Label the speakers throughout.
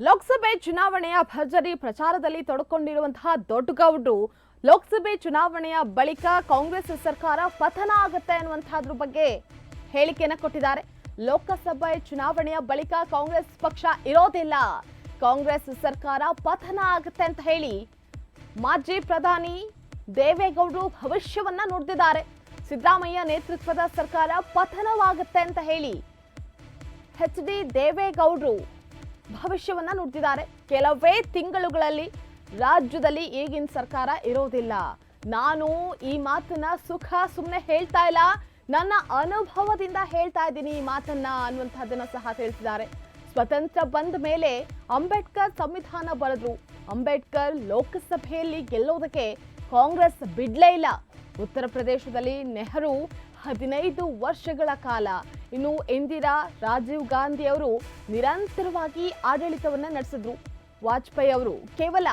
Speaker 1: ಲೋಕಸಭೆ ಚುನಾವಣೆಯ ಭರ್ಜರಿ ಪ್ರಚಾರದಲ್ಲಿ ತೊಡಕೊಂಡಿರುವಂತಹ ದೊಡ್ಡಗೌಡರು ಲೋಕಸಭೆ ಚುನಾವಣೆಯ ಬಳಿಕ ಕಾಂಗ್ರೆಸ್ ಸರ್ಕಾರ ಪತನ ಆಗುತ್ತೆ ಅನ್ನುವಂತಹದ್ರ ಬಗ್ಗೆ ಹೇಳಿಕೆಯನ್ನ ಕೊಟ್ಟಿದ್ದಾರೆ. ಲೋಕಸಭೆ ಚುನಾವಣೆಯ ಬಳಿಕ ಕಾಂಗ್ರೆಸ್ ಪಕ್ಷ ಇರೋದಿಲ್ಲ. ಕಾಂಗ್ರೆಸ್ ಸರ್ಕಾರ ಪತನ ಆಗುತ್ತೆ ಅಂತ ಹೇಳಿ ಮಾಜಿ ಪ್ರಧಾನಿ ದೇವೇಗೌಡರು ಭವಿಷ್ಯವನ್ನ ನುಡಿದಿದ್ದಾರೆ. ಸಿದ್ದರಾಮಯ್ಯ ನೇತೃತ್ವದ ಸರ್ಕಾರ ಪತನವಾಗುತ್ತೆ ಅಂತ ಹೇಳಿ ಎಚ್ ಡಿ ದೇವೇಗೌಡರು ಭವಿಷ್ಯವನ್ನ ನೋಡ್ತಿದ್ದಾರೆ ಕೆಲವೇ ತಿಂಗಳುಗಳಲ್ಲಿ ರಾಜ್ಯದಲ್ಲಿ ಈಗಿನ ಸರ್ಕಾರ ಇರೋದಿಲ್ಲ. ನಾನು ಈ ಮಾತನ್ನ ಸುಖ ಸುಮ್ಮನೆ ಹೇಳ್ತಾ ಇಲ್ಲ. ನನ್ನ ಅನುಭವದಿಂದ ಹೇಳ್ತಾ ಇದ್ದೀನಿ ಈ ಮಾತನ್ನ ಅನ್ನುವಂಥದ್ದನ್ನ ಸಹ ತಿಳಿಸಿದ್ದಾರೆ. ಸ್ವತಂತ್ರ ಬಂದ ಮೇಲೆ ಅಂಬೇಡ್ಕರ್ ಸಂವಿಧಾನ ಬರೆದ್ರು. ಅಂಬೇಡ್ಕರ್ ಲೋಕಸಭೆಯಲ್ಲಿ ಗೆಲ್ಲೋದಕ್ಕೆ ಕಾಂಗ್ರೆಸ್ ಬಿಡ್ಲೇ ಇಲ್ಲ. ಉತ್ತರ ಪ್ರದೇಶದಲ್ಲಿ ನೆಹರು ಹದಿನೈದು ವರ್ಷಗಳ ಕಾಲ ಇನ್ನು ಇಂದಿರಾ ರಾಜೀವ್ ಗಾಂಧಿ ಅವರು ನಿರಂತರವಾಗಿ ಆಡಳಿತವನ್ನ ನಡೆಸಿದ್ರು. ವಾಜಪೇಯಿ ಅವರು ಕೇವಲ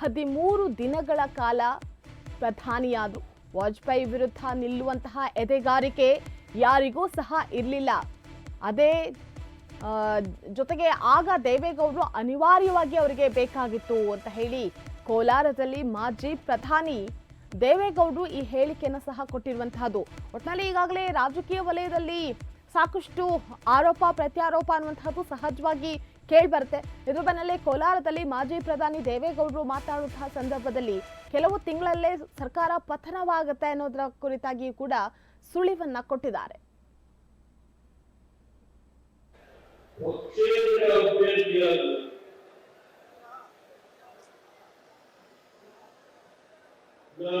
Speaker 1: ಹದಿಮೂರು ದಿನಗಳ ಕಾಲ ಪ್ರಧಾನಿಯಾದರು. ವಾಜಪೇಯಿ ವಿರುದ್ಧ ನಿಲ್ಲುವಂತಹ ಎದೆಗಾರಿಕೆ ಯಾರಿಗೂ ಸಹ ಇರಲಿಲ್ಲ. ಅದೇ ಜೊತೆಗೆ ಆಗ ದೇವೇಗೌಡರು ಅನಿವಾರ್ಯವಾಗಿ ಅವರಿಗೆ ಬೇಕಾಗಿತ್ತು ಅಂತ ಹೇಳಿ ಕೋಲಾರದಲ್ಲಿ ಮಾಜಿ ಪ್ರಧಾನಿ ದೇವೇಗೌಡರು ಈ ಹೇಳಿಕೆಯನ್ನು ಸಹ ಕೊಟ್ಟಿರುವಂತಹದ್ದು. ಒಟ್ಟಿನಲ್ಲಿ ಈಗಾಗಲೇ ರಾಜಕೀಯ ವಲಯದಲ್ಲಿ ಸಾಕಷ್ಟು ಆರೋಪ, ಪ್ರತ್ಯಾರೋಪ ಅನ್ನುವಂತಹದ್ದು ಸಹಜವಾಗಿ ಕೇಳಿಬರುತ್ತೆ. ಇದ್ರ ಬೆನ್ನಲ್ಲೇ ಕೋಲಾರದಲ್ಲಿ ಮಾಜಿ ಪ್ರಧಾನಿ ದೇವೇಗೌಡರು ಮಾತಾಡುವಂತಹ ಸಂದರ್ಭದಲ್ಲಿ ಕೆಲವು ತಿಂಗಳಲ್ಲೇ ಸರ್ಕಾರ ಪತನವಾಗುತ್ತೆ ಅನ್ನೋದರ ಕುರಿತಾಗಿ ಕೂಡ ಸುಳಿವನ್ನ ಕೊಟ್ಟಿದ್ದಾರೆ.
Speaker 2: ನಾನು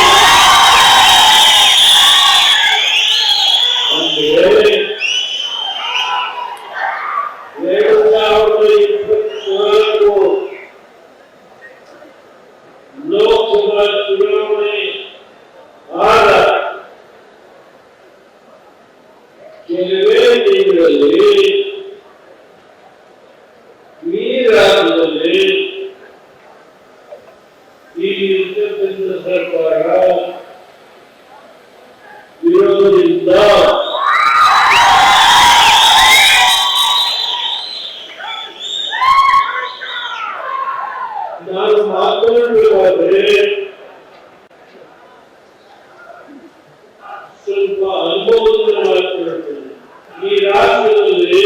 Speaker 2: ಕೆಲವೇ ತಿಂಗಳಲ್ಲಿ ಈ ಈ ಇರ್ತಕ್ಕಂಥ ಸರ್ಕಾರ ಇರೋದ್ರಿಂದ ನಾನು ಮಾತನಾಡಬೇಕಾದ್ರೆ ಸ್ವಲ್ಪ ಅನುಭವದಿಂದ ಮಾತನಾಡ್ತೇನೆ ಈ ರಾಜ್ಯದಲ್ಲಿ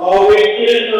Speaker 2: ಆ ವ್ಯಕ್ತಿಯನ್ನ